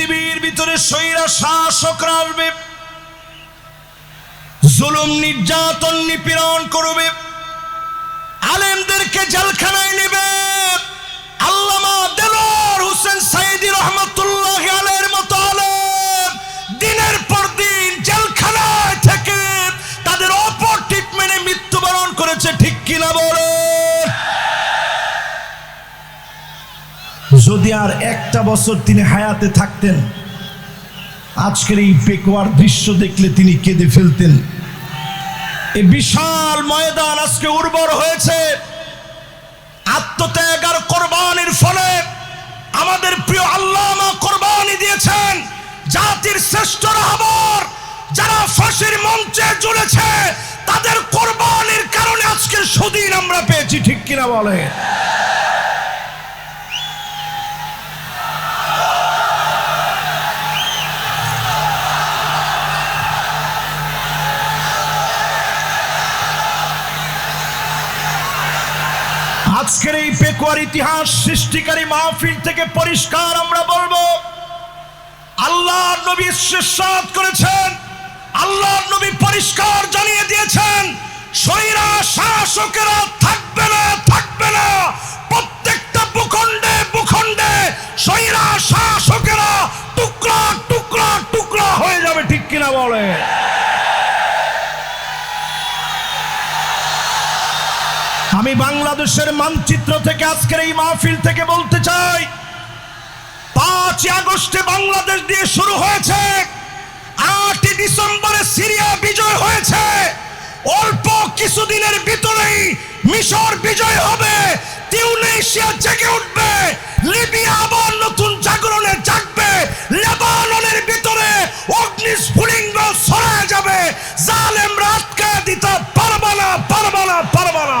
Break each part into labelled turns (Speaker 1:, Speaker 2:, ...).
Speaker 1: পৃথিবীর ভিতরে সৈরা শাসক আসবে। জুলুম নির্যাতন নিপীড়ন করবে। আলেমদেরকে যদি আর একটা বছর তিনি হায়াতে থাকতেন, আজকের এই পেকুয়ার দৃশ্য দেখলে তিনি কেঁদে ফেলতেন। এই বিশাল ময়দান আজকে উর্বর হয়েছে। আত্মত্যাগ আর কোরবানির ফলে আমাদের প্রিয় আল্লামা কোরবানি দিয়েছেন, জাতির শ্রেষ্ঠ রাহবর। যারা ফাঁসির মঞ্চে ঝুলেছে তাদের কোরবানির কারণে আজকের সুদিন আমরা পেয়েছি, ঠিক কিনা বলে আজকের এই পেকুয়ার ইতিহাস সৃষ্টিকারী মাহফিল থেকে পরিষ্কার আমরা বলব আল্লাহ নবী শেষ করেছেন। আমি বাংলাদেশের মানচিত্র থেকে আজকের এই মাহফিল থেকে বলতে চাই পাঁচ আগস্টে বাংলাদেশ দিয়ে শুরু হয়েছে, আটই ডিসেম্বরে সিরিয়া বিজয় হয়েছে, অল্প কিছুদিনের ভিতরেই মিশর বিজয় হবে, তিউনেশিয়া জেগে উঠবে, লিবিয়া আবার নতুন জাগরণে জাগবে, লেবাননের ভিতরে অগ্নিস্ফুলিঙ্গ ছড়ায় যাবে, জালেমরা আটকে দিতে পারবে না পারবে না পারবে না।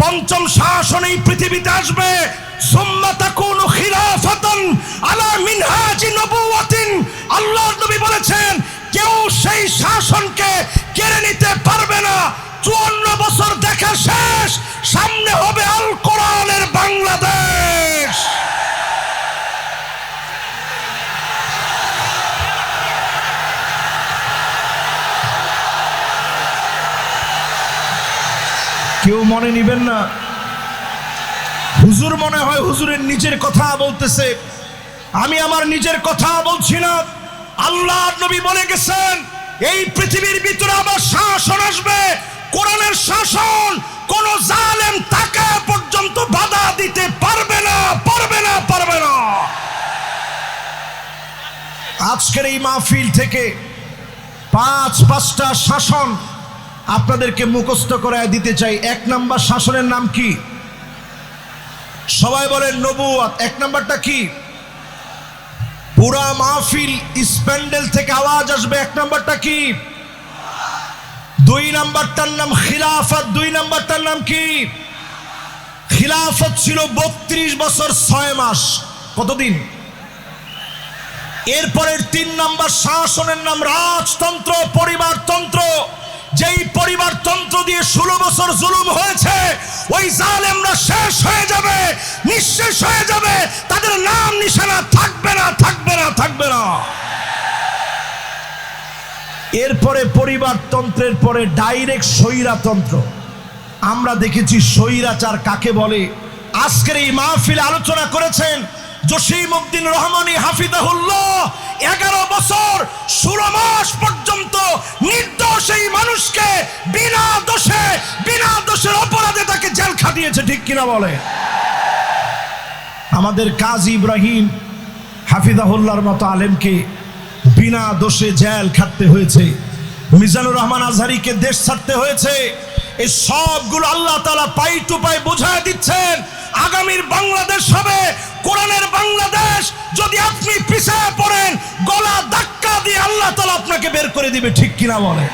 Speaker 1: পঞ্চম শাসন এই পৃথিবীতে আসবে। সুম্মা তাকুনু খিলাফাতান আলা মিনহাজি নবুওয়াতিন। আল্লাহর নবী বলেছেন, কেউ সেই শাসনকে কেড়ে নিতে পারবে না। চুয়ান্ন বছর শেষ, সামনে হবে আল কেউ মনে নিবেন না। হুজুর মনে হয় হুজুরের নিজের কথা বলতেছে। আমি আমার নিজের কথা বলছি না। আল্লাহ নবী বলে গেছেন, এই পৃথিবীর ভিতরে আমার শাসন আসবে। কোরআনের শাসন কোন জালেম তাকে পর্যন্ত বাধা দিতে পারবে না পারবে না পারবে না। আজকের এই মাহফিল থেকে পাঁচ পাঁচটা শাসন আপনাদেরকে মুখস্থ করায় দিতে চাই। এক নাম্বার শাসনের নাম কি? সবাই বলেন নবুয়াত এক নাম্বারটা কি? পুরা মাহফিল স্প্যান্ডেল থেকে আওয়াজ আসবে। এক নাম্বারটা কি? দুই নাম্বারটার নাম খিলাফত। দুই নাম্বারটার নাম কি? খিলাফত ছিল বত্রিশ বছর ছয় মাস। কতদিন? এরপরের তিন নাম্বার শাসনের নাম রাজতন্ত্র, পরিবারতন্ত্র। যেই পরিবারতন্ত্র দিয়ে ষোলো বছর জুলুম হয়েছে, ওই জালেমরা শেষ হয়ে যাবে, নিঃশেষ হয়ে যাবে, তাদের নাম নিশানা থাকবে না থাকবে না থাকবে না। এরপরে পরিবারতন্ত্রের পরে ডাইরেক্ট স্বৈরাতন্ত্র। আমরা দেখেছি স্বৈরাচার কাকে বলে? আজকের এই মাহফিল আলোচনা করেছেন জসিম উদ্দিন রহমানী হাফিজাহুল্লাহ, এগারো বছর, ষোলো মাস পর্যন্ত নির্দোষ এই মানুষকে বিনা দোষে, বিনা দোষের অপরাধে তাকে জেল খাটিয়েছে, ঠিক কিনা বলে? আমাদের কাজী ইব্রাহিম হাফিজাহুল্লাহর মতো আলেমকে বিনা দোষে জেল খাটতে হয়েছে। মিজানুর রহমান আজহারিকে দেশ ছাড়তে হয়েছে। এই সবগুলো আল্লাহ তালা পাই টু পাই বোঝায় দিচ্ছেন। আগামীর বাংলাদেশ হবে বের করে দিবে ঠিক কিনা বলে?